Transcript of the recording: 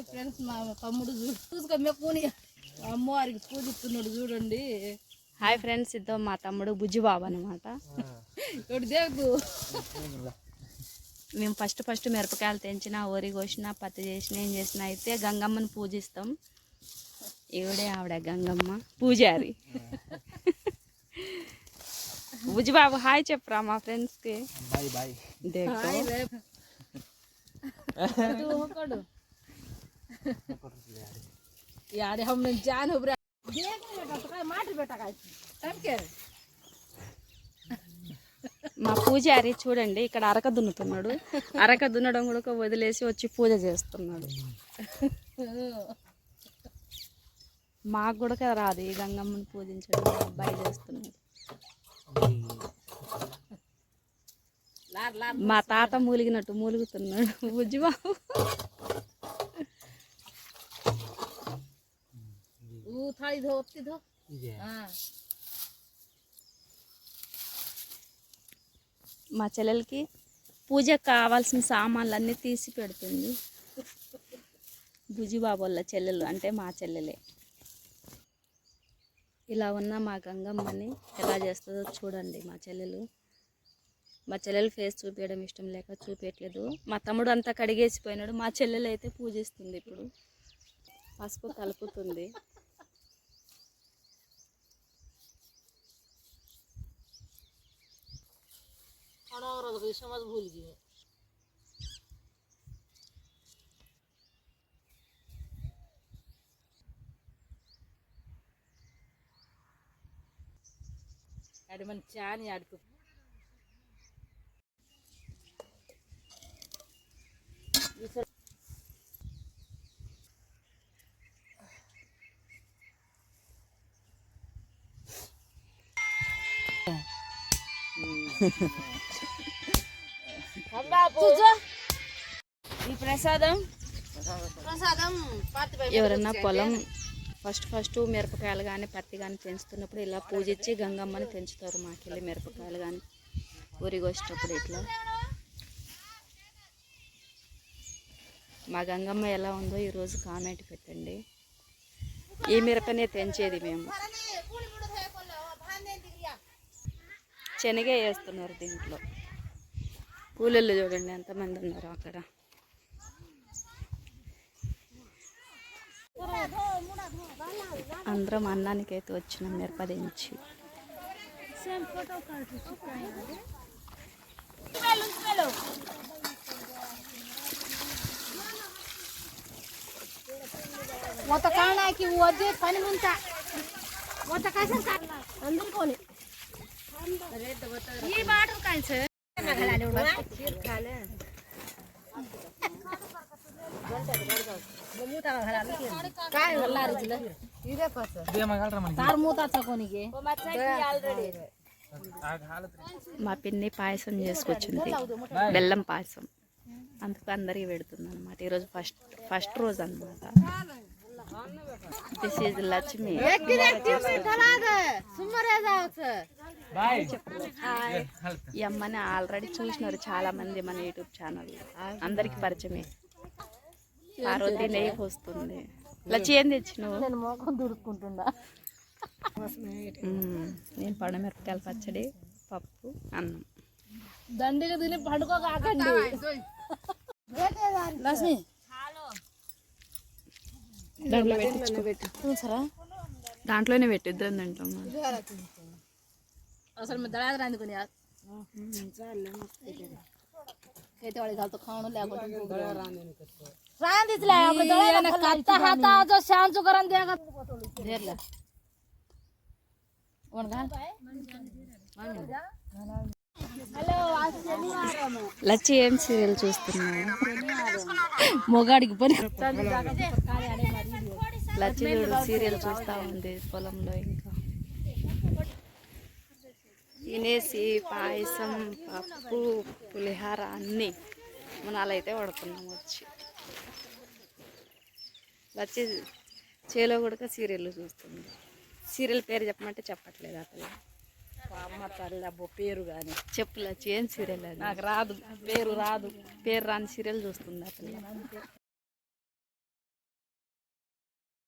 Hi friends మా తమ్ముడు చూసుకో మేము పూని అమ్మవారికి పూజిస్తున్నాడు చూడండి. హాయ్ ఫ్రెండ్స్ ఇద్దో మా తమ్ముడు బుజ్జిబాబు అనమాట ఇప్పుడు దేవు మేము ఫస్ట్ ఫస్ట్ మిరపకాయలు తెంచిన ఓరి కోసిన పత్తి చేసిన ఏం చేసిన అయితే గంగమ్మని పూజిస్తాం. ఈవిడే ఆవిడ గంగమ్మ పూజారి. బుజ్జిబాబు హాయ్ చెప్పరా మా ఫ్రెండ్స్కి. Bye bye. यार हम ने जान हो देख बेटा तो काय माटी बेटा काय टाइम के మా పూజారి చూడండి ఇక్కడ అరక దున్నుతున్నాడు అరక దున్నడం కూడా వదిలేసి వచ్చి పూజ చేస్తున్నాడు మాకు కూడా రాదు ఈ గంగమ్మని పూజించడం మా అబ్బాయి చేస్తున్నాడు लार लार మా తాత మూలిగినట్టు మూలుగుతున్నాడు బుజ్జిబాబు ऊ थाली धो अपती धो ఇదే हां మా చెల్లెలకి పూజకు కావాల్సిన సామాన్లన్నీ తీసి పెడుతుంది బుజ్జిబాబు వాళ్ళ చెల్లెలు అంటే మా చెల్లెలే ఇలా ఉన్న మా గంగమ్మని ఎలా చేస్తుందో చూడండి మా చెల్లెలు మా చెల్లెలు ఫేస్ చూపించడం ఇష్టం లేక చూపించట్లేదు మా తమ్ముడు అంతా కడిగేసిపోయినాడు మా చెల్లెలు అయితే పూజిస్తుంది ఇప్పుడు పసుపు కలుపుతుంది कोई समझ भूल गई है मन यार Yeah. तो। हम्म। ఈ ప్రసాదం? ప్రసాదం ఎవరన్నా పొలం ఫస్ట్ ఫస్ట్ మిరపకాయలు కానీ పత్తి కానీ పెంచుతున్నప్పుడు ఇలా పూజించి గంగమ్మని పెంచుతారు మాకెళ్ళి మిరపకాయలు కానీ ఊరిగొచ్చేటప్పుడు ఇట్లా. మా గంగమ్మ ఎలా ఉందో ఈరోజు కామెంట్ పెట్టండి. ఈ మిరపనే తెంచేది మేము. శనగే వేస్తున్నారు దీంట్లో. కూలీళ్ళు చూడండి ఎంతమంది ఉన్నారు అక్కడ. అందరం అన్నానికి అయితే వచ్చినాం మిరపదించి ఒక కాణాకి వద్దే పని ముంత. ఒక కాసం అందరికోని ఈ బాటర్ వాటర్ సార్. మా పిన్ని పాయసం చేసుకొచ్చింది. బెల్లం పాయసం. అందుకు అందరికీ పెడుతుంది అనమాట ఈరోజు ఫస్ట్ ఫస్ట్ రోజు అనమాట దిస్ ఈజ్ లక్ష్మి. ఈ అమ్మని ఆల్రెడీ చూసినారు చాలా మంది మన యూట్యూబ్ ఛానల్ అందరికి పరిచయమే. పార్వతి నెయ్యి పోస్తుంది లచ్చి ఏం తెచ్చినావు? నేను మోకం మ్మ్. నేను పండుమిరపకాయల పచ్చడి పప్పు అన్నం. దండిగా తిని పండుకో కాకండి లక్ష్మి. దాంట్లో పెట్టించుకో. చూసారా? దాంట్లోనే పెట్టిద్దాం దాంట్లో असल में दळा रांधकुनी आज खेतेवाडी घालतो खाणं लागतो रांधीचला आपलं दळायला कच्चा हाताचा शांचू करून द्या का घेरला कोण घाल హలో శనివారం లచ్చి ఏం సీరియల్ చూస్తున్నావు మొగాడికి పని లచ్చి చూడు సీరియల్ చూస్తూ ఉంది పొలంలో ఇంకా తినేసి పాయసం పప్పు పులిహార అన్నీ మునాలైతే పడుతున్నాం వచ్చి. లచ్చి చేలో కూడా సీరియల్ చూస్తుంది. సీరియల్ పేరు చెప్పమంటే చెప్పట్లేదు అతను అమ్మ తల్లి అబ్బో పేరు కానీ చెప్పు లచ్చి ఏం సీరియల్ అది. నాకు రాదు పేరు రాదు. పేరు రాని సీరియల్ చూస్తుంది అతను